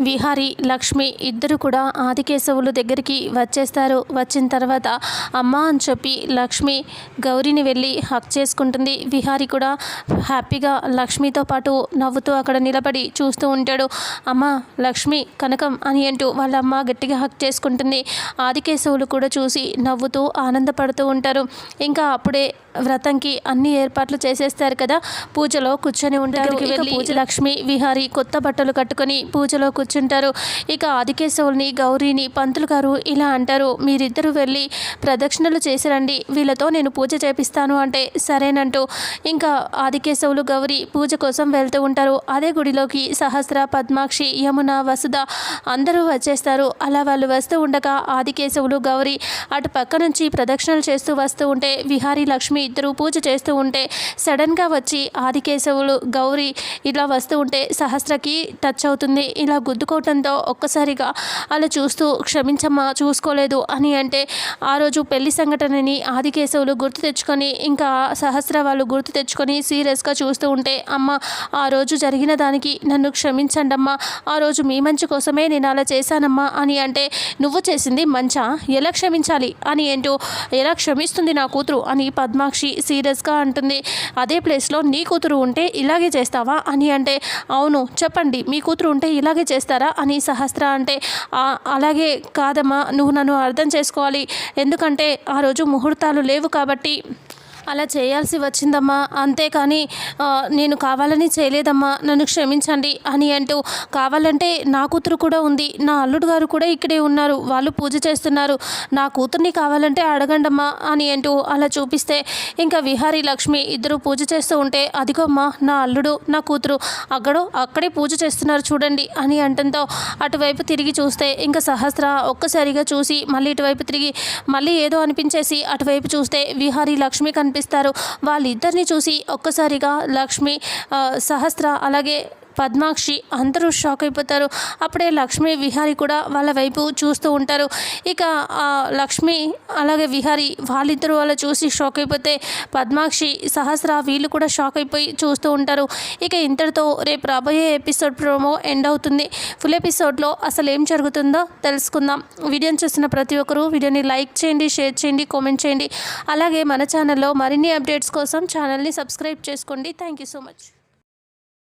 విహారి లక్ష్మి ఇద్దరు కూడా ఆదికేశవులు దగ్గరికి వచ్చేస్తారు. వచ్చిన తర్వాత అమ్మ అని చెప్పి లక్ష్మి గౌరీని వెళ్ళి హక్ చేసుకుంటుంది. విహారి కూడా హ్యాపీగా లక్ష్మితో పాటు నవ్వుతూ అక్కడ నిలబడి చూస్తూ ఉంటాడు. అమ్మ లక్ష్మి కనకం అని అంటూ వాళ్ళ అమ్మ గట్టిగా హక్ చేసుకుంటుంది. ఆదికేశవులు కూడా చూసి నవ్వుతూ ఆనందపడుతూ ఉంటారు. ఇంకా అప్పుడే వ్రతంకి అన్ని ఏర్పాట్లు చేసేస్తారు కదా. పూజలో కూర్చొని ఉంటారు. ఇక పూజ లక్ష్మి విహారి కొత్త బట్టలు కట్టుకొని పూజలో కూర్చుంటారు. ఇక ఆదికేశవుల్ని గౌరీని పంతులు గారు ఇలా అంటారు. మీరిద్దరూ వెళ్ళి ప్రదక్షిణలు చేసిరండి. వీళ్ళతో నేను పూజ చేపిస్తాను అంటే సరేనంటూ ఇంకా ఆదికేశవులు గౌరీ పూజ కోసం వెళ్తూ ఉంటారు. అదే గుడిలోకి సహస్ర పద్మాక్షి యమున వసుధ అందరూ వచ్చేస్తారు. అలా వాళ్ళు వస్తూ ఉండగా ఆదికేశవులు గౌరీ అటు పక్క నుంచి ప్రదక్షిణలు చేస్తూ వస్తూ ఉంటే విహారీ లక్ష్మి ఇద్దరు పూజ చేస్తూ ఉంటే సడన్గా వచ్చి ఆదికేశవులు గౌరీ ఇలా వస్తూ ఉంటే సహస్రకి టచ్ అవుతుంది. ఇలా గుద్దుకోవటంతో ఒక్కసారిగా అలా చూస్తూ క్షమించమ్మా చూసుకోలేదు అని అంటే ఆ రోజు పెళ్ళి సంఘటనని ఆదికేశవులు గుర్తు తెచ్చుకొని ఇంకా సహస్ర వాళ్ళు గుర్తు తెచ్చుకొని సీరియస్గా చూస్తూ ఉంటే అమ్మ ఆ రోజు జరిగిన దానికి నన్ను క్షమించండమ్మా. ఆ రోజు మీ మంచి కోసమే నేను అలా చేశానమ్మా అని అంటే నువ్వు చేసింది మంచా? ఎలా క్షమించాలి అని ఏంటో ఎలా క్షమిస్తుంది నా కూతురు అని పద్మాక్షి సీరియస్గా అంటుంది అదే ప్లేస్లో నీ కూతురు ఉంటే ఇలాగే చేస్తావా? అని అంటే అవును చెప్పండి మీ కూతురు ఉంటే ఇలాగే చేస్తారా? అని సహస్ర అంటే అలాగే కాదమ్మా నువ్వు నన్ను అర్థం చేసుకోవాలి. ఎందుకంటే ఆ రోజు ముహూర్తాలు లేవు కాబట్టి అలా చేయాల్సి వచ్చిందమ్మా. అంతేకాని నేను కావాలని చేయలేదమ్మా. నన్ను క్షమించండి అని అంటూ కావాలంటే నా కూతురు కూడా ఉంది. నా అల్లుడు గారు కూడా ఇక్కడే ఉన్నారు. వాళ్ళు పూజ చేస్తున్నారు. నా కూతుర్ని కావాలంటే అడగండమ్మా అని అంటూ అలా చూపిస్తే ఇంకా విహారీ లక్ష్మి ఇద్దరు పూజ చేస్తూ ఉంటే అదిగోమ్మా నా అల్లుడు నా కూతురు అక్కడో అక్కడే పూజ చేస్తున్నారు చూడండి అని అంటంతో అటువైపు తిరిగి చూస్తే ఇంకా సహస్ర ఒక్కసారిగా చూసి మళ్ళీ ఇటువైపు తిరిగి మళ్ళీ ఏదో అనిపించేసి అటువైపు చూస్తే విహారీ లక్ష్మి కనిపిస్తారు. వాళ్ళిద్దరిని చూసి ఒక్కసారిగా లక్ష్మి సహస్ర అలాగే పద్మాక్షి అందరూ షాక్ అయిపోతారు. అప్పుడే లక్ష్మి విహారి కూడా వాళ్ళ వైపు చూస్తూ ఉంటారు. ఇక లక్ష్మి అలాగే విహారి వాళ్ళిద్దరూ వాళ్ళు చూసి షాక్ అయిపోతే పద్మాక్షి సహస్ర వీళ్ళు కూడా షాక్ అయిపోయి చూస్తూ ఉంటారు. ఇక ఇంతటితో రేపు రాబోయే ఎపిసోడ్ ప్రోమో ఎండ్ అవుతుంది. ఫుల్ ఎపిసోడ్లో అసలు ఏం జరుగుతుందో తెలుసుకుందాం. వీడియోని చూసిన ప్రతి ఒక్కరూ వీడియోని లైక్ చేయండి షేర్ చేయండి కామెంట్ చేయండి. అలాగే మన ఛానల్లో మరిన్ని అప్డేట్స్ కోసం ఛానల్ని సబ్స్క్రైబ్ చేసుకోండి. Thank you so much.